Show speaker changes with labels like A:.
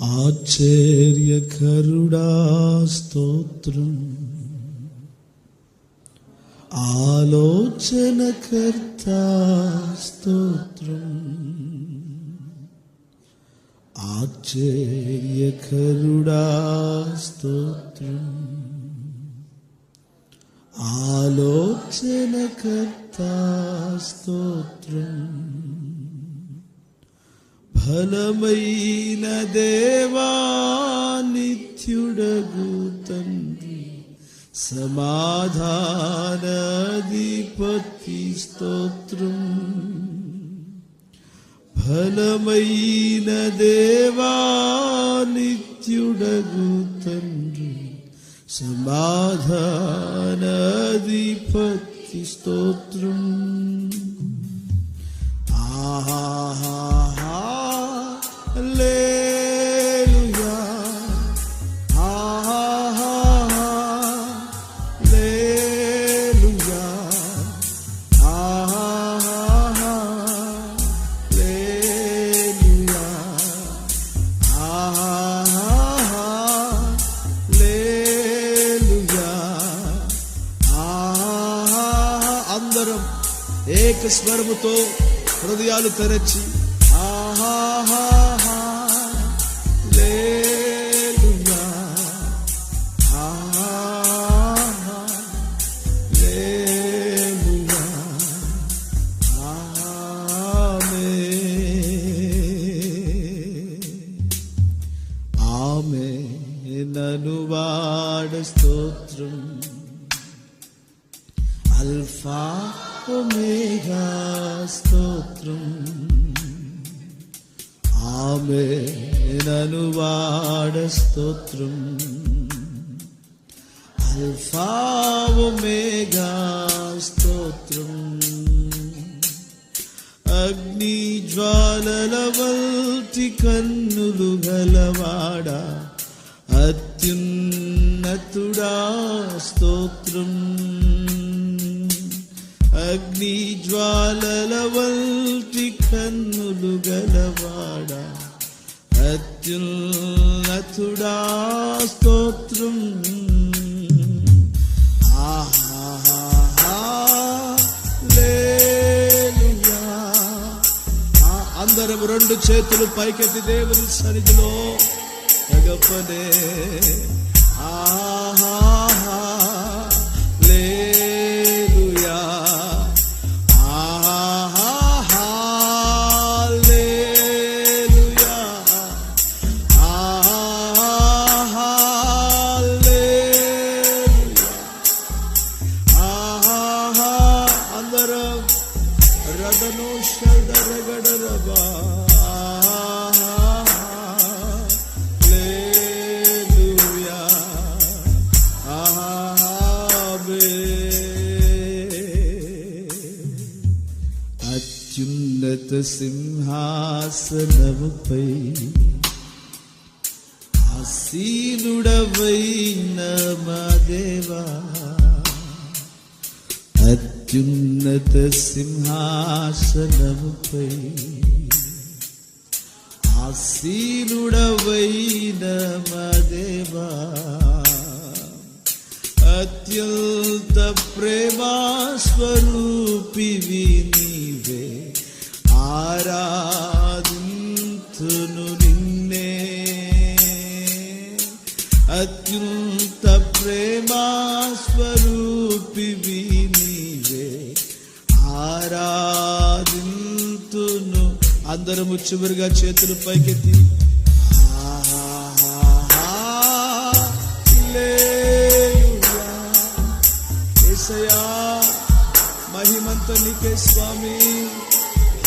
A: ఆశ్చర్యకరుడా స్తోత్రం. ఆలోచనకర్త స్తోత్రం. ఆశ్చర్యకరుడా స్తోత్రం. ఆలోచనకర్త స్తోత్రం. ఫలమైన దేవా నిత్యుడగు తండ్రి. సమాధానాధిపతి స్తోత్రం. ఫలమైన దేవా నిత్యుడగు తండ్రి. సమాధానాధిపతి స్తోత్రం. ఆహా అందరం ఏక స్వరముతో హృదయాలు తెరచి ఆహాహా ఆమె. నను వాడ స్తోత్రం. అల్ఫా ఒమేగా స్తోత్రం. ఆమె నను వాడ స్తోత్రం. అల్ఫా ఒమేగా స్తోత్రం. అగ్ని జ్వాలల వల్టి కన్నులు గలవాడ అత్యున్నతుడా స్తోత్రం. అగ్ని జ్వాలల వంటి కన్నులు గలవాడా. అత్యున్నతుడా స్తోత్రం. ఆహా ఆ అందరం రెండు చేతులు పైకెత్తి దేవుని సన్నిధిలో తగపనే. ఆహా రదను అత్యున్నత సింహాసనముపై ఆసీనుడవైన మా దేవా అత్యున్నత సింహాసనముపై ఆసీనుడవైన మదేవా? అత్యంత ప్రేమాస్వరూపి నీవే. ఆరాధింతును నిన్నే. అత్యంత ప్రేమాస్వరూపి ఆరాధింతును. అందరము చివరిగా చేతులు పైకెత్తి. హల్లెలూయా. మహిమంత నీకే స్వామి.